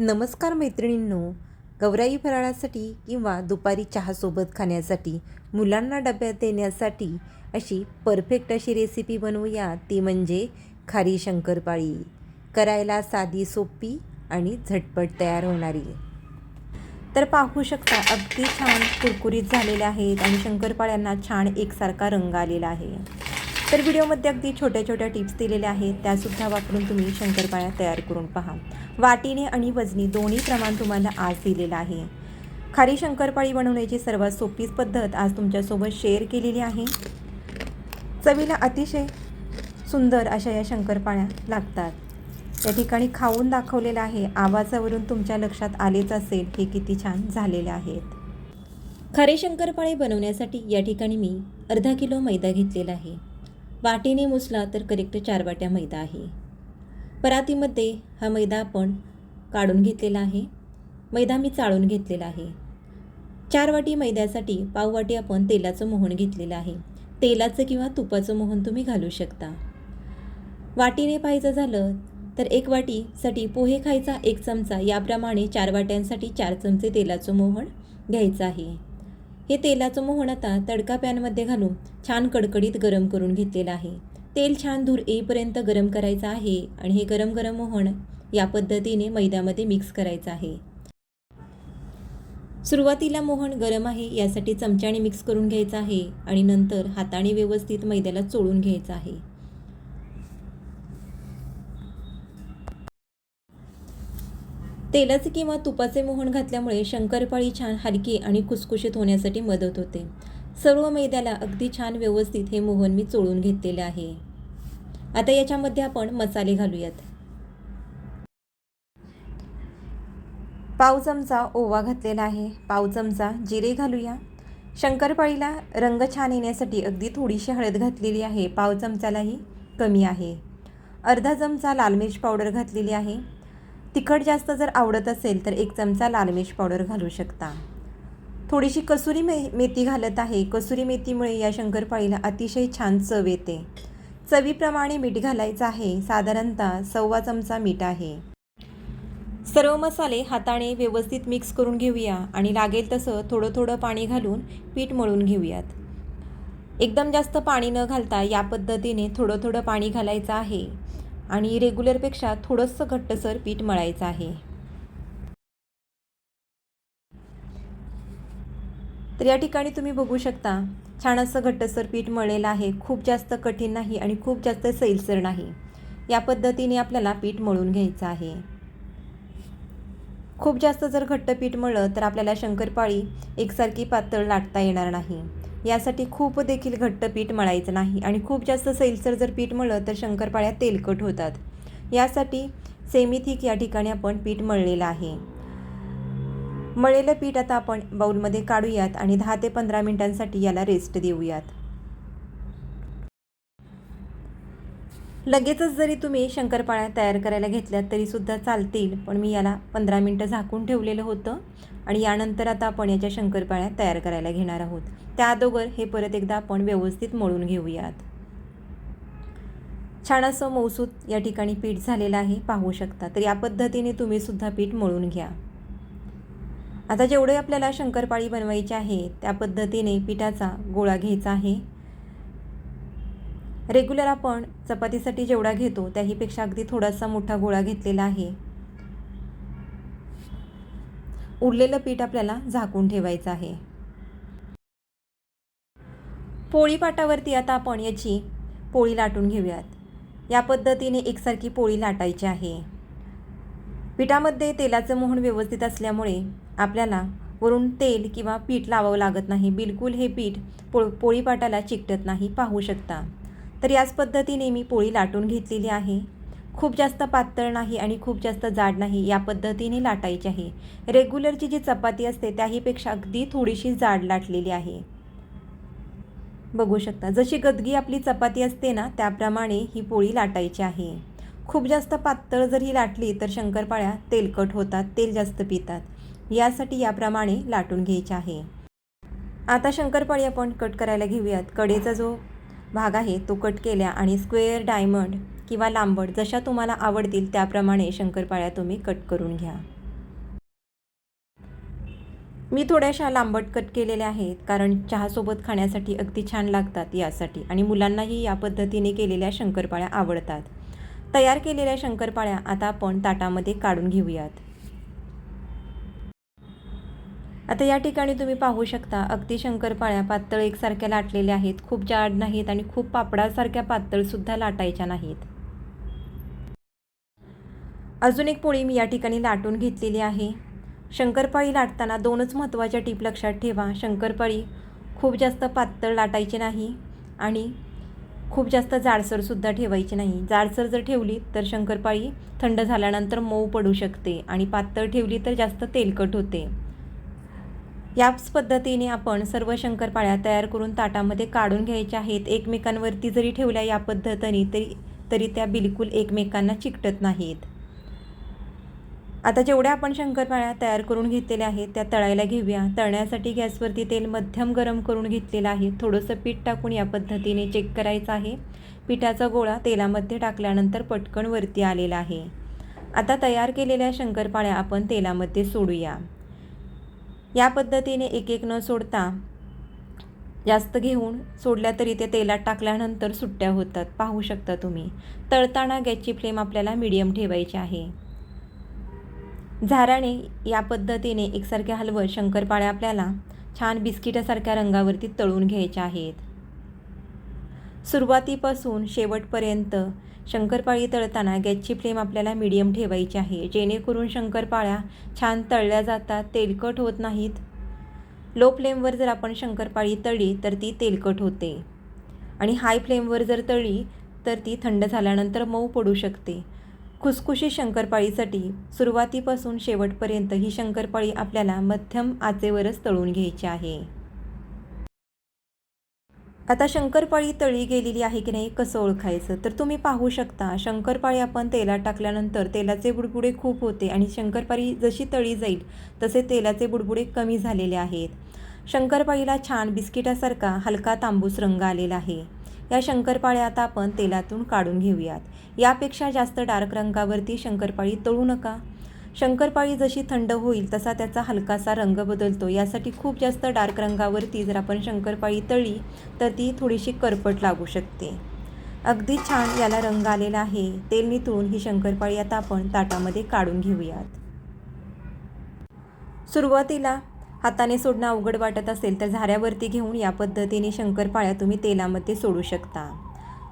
नमस्कार मैत्रिणींनो गौराई फराळासाठी किंवा दुपारी चहासोबत खाण्यासाठी मुलांना डब्यात देण्यासाठी अशी परफेक्ट अशी रेसिपी बनवूया. ती म्हणजे खारी शंकरपाळी. करायला साधी सोपी आणि झटपट तयार होणारी. तर पाहू शकता अगदी छान कुरकुरीत झालेले आहेत आणि शंकरपाळ्यांना छान एकसारखा रंग आलेला आहे. तर व्हिडिओमध्ये अगदी छोट्या छोट्या टिप्स दिलेल्या आहेत. त्यासुद्धा वापरून तुम्ही शंकरपाळ्या तयार करून पहा. वाटीने आणि वजनी दोन्ही प्रमाण तुम्हाला आज दिलेलं आहे. खारी शंकरपाळी बनवण्याची सर्वात सोपीच पद्धत आज तुमच्यासोबत शेअर केलेली आहे. चवीला अतिशय सुंदर अशा या शंकरपाळ्या लागतात. या ठिकाणी खाऊन दाखवलेलं आहे. आवाजावरून तुमच्या लक्षात आलेच असेल हे किती छान झालेले आहेत. खरे शंकरपाळे बनवण्यासाठी या ठिकाणी मी अर्धा किलो मैदा घेतलेला आहे. वाटीने मुसला तर करेक्ट चार वाट्या मैदा आहे. परातीमध्ये हा मैदा आपण काढून घेतलेला आहे. मैदा मी चाळून घेतलेला आहे. चार वाटी मैद्यासाठी पाव वाटी आपण तेलाचं मोहन घेतलेलं आहे. तेलाचं किंवा तुपाचं मोहन तुम्ही घालू शकता. वाटीने पाहायचं झालं तर एक वाटीसाठी पोहे खायचा एक चमचा याप्रमाणे चार वाट्यांसाठी चार चमचे तेलाचं मोहन घ्यायचं आहे. हे तेलाचं मोहन आता तडका पॅनमध्ये घालून छान कडकडीत गरम करून घेतलेलं आहे. तेल छान धूर येईपर्यंत गरम करायचं आहे आणि हे गरम गरम मोहन या पद्धतीने मैद्यामध्ये मिक्स करायचं आहे. सुरुवातीला मोहन गरम आहे यासाठी चमच्याने मिक्स करून घ्यायचं आहे आणि नंतर हाताने व्यवस्थित मैद्याला चोळून घ्यायचं आहे. तेलाचे किंवा तुपाचे मोहन घातल्यामुळे शंकरपाळी छान हलकी आणि कुसकुशीत होण्यासाठी मदत होते. सर्व मैद्याला अगदी छान व्यवस्थित हे मोहन मी चोळून घेतलेले आहे. आता याच्यामध्ये आपण मसाले घालूयात. पाव चमचा ओवा घातलेला आहे. पाव चमचा जिरे घालूया. शंकरपाळीला रंग छान येण्यासाठी अगदी थोडीशी हळद घातलेली आहे. पाव चमचालाही कमी आहे. अर्धा चमचा लाल मिरच पावडर घातलेली आहे. तिखट जास्त जर आवडत असेल तर एक चमचा लाल मिर्च पावडर घालू शकता. थोडीशी कसुरी मे मेथी घालत आहे. कसुरी मेथीमुळे या शंकरपाळीला अतिशय छान चव येते. चवीप्रमाणे मीठ घालायचं आहे. साधारणतः सव्वा चमचा मीठ आहे. सर्व मसाले हाताने व्यवस्थित मिक्स करून घेऊया आणि लागेल तसं थोडं थोडं पाणी घालून पीठ मळून घेऊयात. एकदम जास्त पाणी न घालता या पद्धतीने थोडं थोडं पाणी घालायचं आहे. आणि रेग्युलरपेक्षा थोडंसं घट्टसर पीठ मळायचं आहे. तर या ठिकाणी तुम्ही बघू शकता छान असं घट्टसर पीठ मळलेलं आहे. खूप जास्त कठीण नाही आणि खूप जास्त सैलसर नाही. या पद्धतीने आपल्याला पीठ मळून घ्यायचं आहे. खूप जास्त जर घट्ट पीठ मळलं तर आपल्याला शंकरपाळी एकसारखी पातळ लाटता येणार नाही. यासाठी खूप देखील घट्ट पीठ मळायचं नाही आणि खूप जास्त सैलसर जर पीठ मळलं तर शंकरपाळ्या तेलकट होतात. यासाठी सेमी थिक या ठिकाणी आपण पीठ मळलेलं आहे. मळलेलं पीठ आता आपण बाऊलमध्ये काढूयात आणि दहा ते पंधरा मिनिटांसाठी याला रेस्ट देऊयात. लगेचच जरी तुम्ही शंकरपाळ्या तयार करायला घेतल्यात तरीसुद्धा चालतील. पण मी याला पंधरा मिनटं झाकून ठेवलेलं होतं आणि यानंतर आता आपण याच्या शंकरपाळ्या तयार करायला घेणार आहोत. त्या अगोदर हे परत एकदा आपण व्यवस्थित मळून घेऊयात. छान असं मौसूद या ठिकाणी पीठ झालेलं आहे पाहू शकता. तर या पद्धतीने तुम्ही सुद्धा पीठ मळून घ्या. आता जेवढे आपल्याला शंकरपाळी बनवायची आहे त्या पद्धतीने पिठाचा गोळा घ्यायचा आहे. रेग्युलर आपण चपातीसाठी जेवढा घेतो त्याहीपेक्षा अगदी थोडासा मोठा गोळा घेतलेला आहे. उरलेलं पीठ आपल्याला झाकून ठेवायचं आहे. पोळी पाटावरती आता आपण याची पोळी लाटून घेऊयात. या पद्धतीने एकसारखी पोळी लाटायची आहे. पिठामध्ये तेलाचं मोहन व्यवस्थित असल्यामुळे आपल्याला वरून तेल किंवा पीठ लावावं लागत नाही. बिलकुल हे पीठ पो पोळीपाटाला चिकटत नाही. पाहू शकता. तर याच पद्धतीने मी पोळी लाटून घेतलेली आहे. खूप जास्त पातळ नाही आणि खूप जास्त जाड नाही या पद्धतीने लाटायची आहे. रेग्युलरची जी चपाती असते त्याहीपेक्षा अगदी थोडीशी जाड लाटलेली आहे. बघू शकता जशी गदगी आपली चपाती असते ना त्याप्रमाणे ही पोळी लाटायची आहे. खूप जास्त पातळ जर ही लाटली तर शंकरपाळ्या तेलकट होतात तेल जास्त पितात. यासाठी याप्रमाणे लाटून घ्यायचे आहे. आता शंकरपाळी आपण कट करायला घेऊयात. कडेचा जो भाग आहे तो कट केल्या आणि स्क्वेअर डायमंड किंवा लांबड जशा तुम्हाला आवडतील त्याप्रमाणे शंकरपाळ्या तुम्ही कट करून घ्या. मी थोड्याशा लांबट कट केलेल्या आहेत कारण चहासोबत खाण्यासाठी अगदी छान लागतात यासाठी आणि मुलांनाही या पद्धतीने केलेल्या शंकरपाळ्या आवडतात. तयार केलेल्या शंकरपाळ्या आता आपण ताटामध्ये काढून घेऊयात. आता या ठिकाणी तुम्ही पाहू शकता अगदी शंकरपाळ्या पातळ एकसारख्या लाटलेल्या आहेत. खूप जाड नाहीत आणि खूप पापडासारख्या पातळसुद्धा लाटायच्या नाहीत. अजून एक पोळी मी या ठिकाणी लाटून घेतलेली आहे. शंकरपाळी लाटताना दोनच महत्त्वाच्या टीप लक्षात ठेवा. शंकरपाळी खूप जास्त पातळ लाटायची नाही आणि खूप जास्त जाडसरसुद्धा ठेवायची नाही. जाडसर जर ठेवली तर शंकरपाळी थंड झाल्यानंतर मऊ पडू शकते आणि पातळ ठेवली तर जास्त तेलकट होते. याच पद्धतीने आपण सर्व शंकरपाळ्या तयार करून ताटामध्ये काढून घ्यायच्या आहेत. एकमेकांवरती जरी ठेवल्या या पद्धतीने तरी तरी त्या बिलकुल एकमेकांना चिकटत नाहीत. आता जेवढ्या आपण शंकरपाळ्या तयार करून घेतलेल्या आहेत त्या तळायला घेऊया. तळण्यासाठी गॅसवरती तेल मध्यम गरम करून घेतलेलं आहे. थोडंसं पीठ टाकून या पद्धतीने चेक करायचं आहे. पिठाचा गोळा तेलामध्ये टाकल्यानंतर पटकन वरती आलेला आहे. आता तयार केलेल्या शंकरपाळ्या आपण तेलामध्ये सोडूया. या पद्धतीने एक एक न सोडता जास्त घेऊन सोडल्या तरी ते तेलात टाकल्यानंतर सुट्ट्या होतात. पाहू शकता तुम्ही. तळताना गॅसची फ्लेम आपल्याला मीडियम ठेवायची आहे. झाराने या पद्धतीने एकसारख्या हलवत शंकरपाळ्या आपल्याला छान बिस्किटासारख्या रंगावरती तळून घ्यायच्या आहेत. सुरुवातीपासून शेवटपर्यंत शंकरपाळी तळताना गॅसची फ्लेम आपल्याला मीडियम ठेवायची आहे. जेणेकरून शंकरपाळ्या छान तळल्या जातात तेलकट होत नाहीत. लो फ्लेमवर जर आपण शंकरपाळी तळली तर ती तेलकट होते. आणि हाय फ्लेमवर जर तळली तर ती थंड झाल्यानंतर मऊ पडू शकते. खुसखुशी शंकरपाळीसाठी सुरुवातीपासून शेवटपर्यंत ही शंकरपाळी आपल्याला मध्यम आचेवरच तळून घ्यायची आहे. आता शंकरपाळी तळी गेलेली आहे की नाही कसं ओळखायचं? तर तुम्ही पाहू शकता शंकरपाळी आपण तेलात टाकल्यानंतर तेलाचे बुडबुडे खूप होते आणि शंकरपाळी जशी तळी जाईल तसे तेलाचे बुडबुडे कमी झालेले आहेत. शंकरपाळीला छान बिस्किटासारखा हलका तांबूस रंग आलेला आहे. या शंकरपाळ्या आता आपण तेलातून काढून घेऊयात. यापेक्षा जास्त डार्क रंगावरती शंकरपाळी तळू नका. शंकरपाळी जशी थंड होईल तसा त्याचा हलकासा रंग बदलतो. यासाठी खूप जास्त डार्क रंगावरती जर आपण शंकरपाळी तळली तर ती थोडीशी करपट लागू शकते. अगदी छान याला रंग आलेला आहे. तेल नितळून ही शंकरपाळी आता आपण ताटामध्ये काढून घेऊयात. सुरुवातीला हाताने सोडणं अवघड वाटत असेल तर झाऱ्यावरती घेऊन या पद्धतीने शंकरपाळ्या तुम्ही तेलामध्ये सोडू शकता.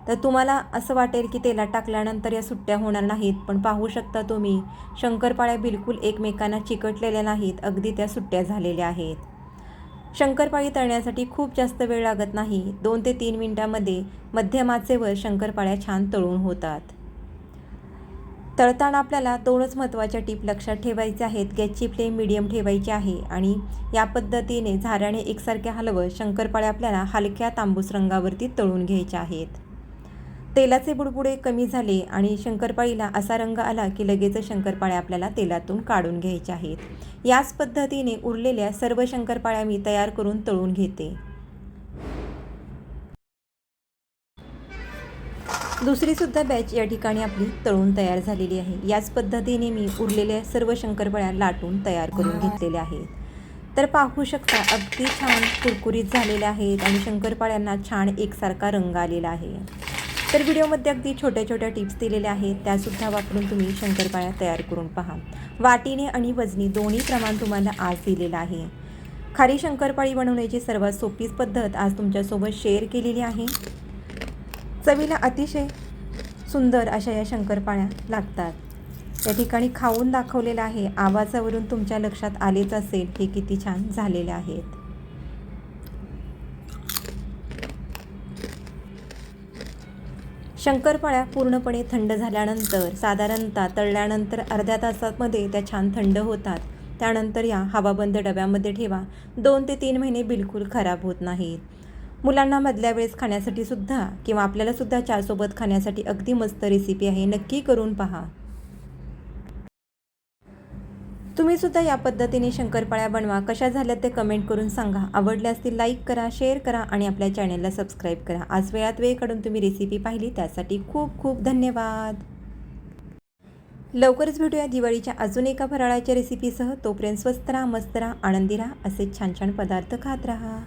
तर तुम्हाला असं वाटेल की तेलात टाकल्यानंतर या सुट्ट्या होणार नाहीत पण पाहू शकता तुम्ही शंकरपाळ्या बिलकुल एकमेकांना चिकटलेल्या नाहीत अगदी त्या सुट्ट्या झालेल्या आहेत. शंकरपाळी तळण्यासाठी खूप जास्त वेळ लागत नाही दोन ते तीन मिनटामध्ये मध्यमाचेवर शंकरपाळ्या छान तळून होतात. तळताना आपल्याला दोनच महत्त्वाच्या टीप लक्षात ठेवायच्या आहेत गॅसची फ्लेम मिडियम ठेवायची आहे आणि या पद्धतीने झाऱ्याने एकसारख्या हलवत शंकरपाळ्या आपल्याला हलक्या तांबूस रंगावरती तळून घ्यायच्या आहेत. तेलाचे बुडबुडे कमी झाले आणि शंकरपाळीला असा रंग आला की लगेच शंकरपाळ्या आपल्याला तेलातून काढून घ्यायच्या आहेत. याच पद्धतीने उरलेल्या सर्व शंकरपाळ्या मी तयार करून तळून घेते. दुसरीसुद्धा बॅच या ठिकाणी आपली तळून तयार झालेली आहे. याच पद्धतीने मी उरलेल्या सर्व शंकरपाळ्या लाटून तयार करून घेतलेल्या आहेत. तर पाहू शकता अगदी छान कुरकुरीत झालेल्या आहेत आणि शंकरपाळ्यांना छान एकसारखा रंग आलेला आहे. तर व्हिडिओमध्ये अगदी छोट्या छोट्या टिप्स दिलेल्या आहेत. त्यासुद्धा वापरून तुम्ही शंकरपाळ्या तयार करून पहा. वाटीने आणि वजनी दोन्ही प्रमाण तुम्हाला आज दिलेलं आहे. खारी शंकरपाळी बनवण्याची सर्वात सोपीच पद्धत आज तुमच्यासोबत शेअर केलेली आहे. चवीला अतिशय सुंदर अशा या शंकरपाळ्या लागतात. या ठिकाणी खाऊन दाखवलेलं आहे. आवाजावरून तुमच्या लक्षात आलेच असेल हे किती छान झालेले आहेत. शंकरपाळ्या पूर्णपणे थंड झाल्यानंतर साधारणतः तळल्यानंतर अर्ध्या तासामध्ये त्या छान थंड होतात. त्यानंतर या हवाबंद डब्यामध्ये ठेवा. दोन ते तीन महिने बिलकुल खराब होत नाहीत. मुलांना मधल्या वेळेस खाण्यासाठी सुद्धा किंवा आपल्याला सुद्धा चहासोबत खाण्यासाठी अगदी मस्त रेसिपी आहे नक्की करून पहा. तुम्ही सुद्धा या पद्धतीने शंकरपाळ्या बनवा. कशा झाल्या ते कमेंट करून सांगा. आवडल्या असतील लाईक करा शेअर करा आणि आपल्या चॅनलला सबस्क्राईब करा. आज वेळात वेळ काढून तुम्ही रेसिपी पाहिली त्यासाठी खूप खूप धन्यवाद. लवकरच भेटूया दिवाळीच्या अजून एका फराळाच्या रेसिपीसह तोपर्यंत स्वस्त राहा मस्त राहा आनंदी राहा. असे छान छान पदार्थ खात राहा.